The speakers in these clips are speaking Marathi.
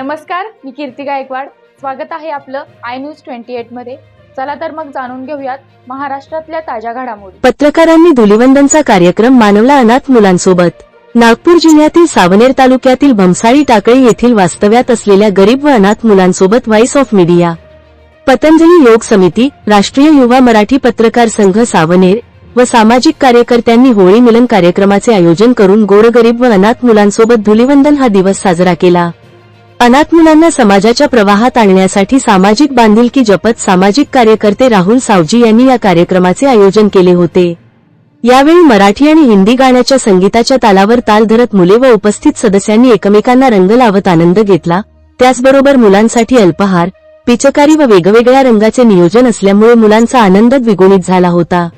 नमस्कार मी कीर्ती गायकवाड. स्वागत आहे आपलं आय न्यूज ट्वेंटी एटमध्ये. चला तर मग जाणून घेऊयात महाराष्ट्रातल्या ताज्या घडामोडी. पत्रकारांनी धुलिवंदनचा कार्यक्रम मानवला अनाथ मुलांसोबत. नागपूर जिल्ह्यातील सावनेर तालुक्यातील भमसाळी टाकळी येथील वास्तव्यात असलेल्या गरीब व अनाथ मुलांसोबत व्हॉइस ऑफ मीडिया पतंजली योग समिती राष्ट्रीय युवा मराठी पत्रकार संघ सावनेर व सामाजिक कार्यकर्त्यांनी होळी मिलन कार्यक्रमाचे आयोजन करून गोरगरीब व अनाथ मुलांसोबत धुलिवंदन हा दिवस साजरा केला. अनाथ मुलांना समाजाच्या प्रवाहात आणण्यासाठी सामाजिक बांधिलकी जपत सामाजिक कार्यकर्ते राहुल सावजी यांनी या कार्यक्रमाचे आयोजन केले होते. यावेळी मराठी आणि हिंदी गाण्याच्या संगीताच्या तालावर ताल धरत मुले व उपस्थित सदस्यांनी एकमेकांना रंग लावत आनंद घेतला. त्याचबरोबर मुलांसाठी अल्पहार पिचकारी व वेगवेगळ्या रंगाचे नियोजन असल्यामुळे मुलांचा आनंद द्विगुणित झाला होता.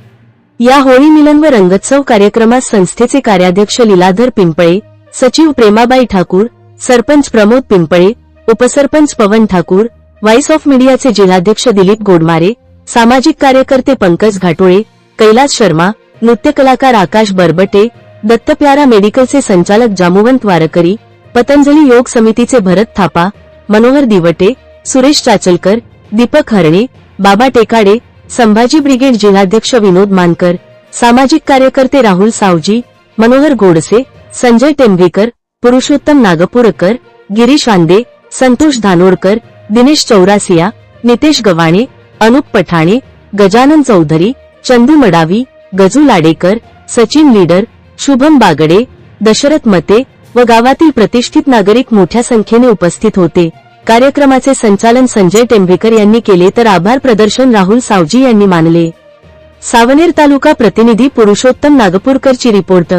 या होळी मिलन व रंगोत्सव कार्यक्रमात संस्थेचे कार्याध्यक्ष लीलाधर पिंपळे सचिव प्रेमाबाई ठाकूर सरपंच प्रमोद पिंपळे उपसरपंच पवन ठाकूर व्हाईस ऑफ मीडियाचे जिल्हाध्यक्ष दिलीप गोडमारे सामाजिक कार्यकर्ते पंकज घाटोळे कैलास शर्मा नृत्य कलाकार आकाश बरबटे दत्तप्यारा मेडिकलचे संचालक जामुवंत वारकरी पतंजली योग समितीचे भरत थापा मनोहर दिवटे सुरेश चाचलकर दीपक हरणे बाबा टेकाडे संभाजी ब्रिगेड जिल्हाध्यक्ष विनोद मानकर सामाजिक कार्यकर्ते राहुल सावजी मनोहर गोडसे संजय टेंभेकर पुरुषोत्तम नागपूरकर गिरीश वांदे संतोष धानोडकर दिनेश चौरासिया नितेश गवाणे अनुप पठाणे गजानन चौधरी चंदू मडावी गजू लाडेकर सचिन लीडर शुभम बागडे दशरथ मते व गावातील प्रतिष्ठित नागरिक मोठ्या संख्येने उपस्थित होते. कार्यक्रमाचे संचालन संजय टेंभेकर यांनी केले तर आभार प्रदर्शन राहुल सावजी यांनी मानले. सावनेर तालुका प्रतिनिधी पुरुषोत्तम नागपूरकरची रिपोर्ट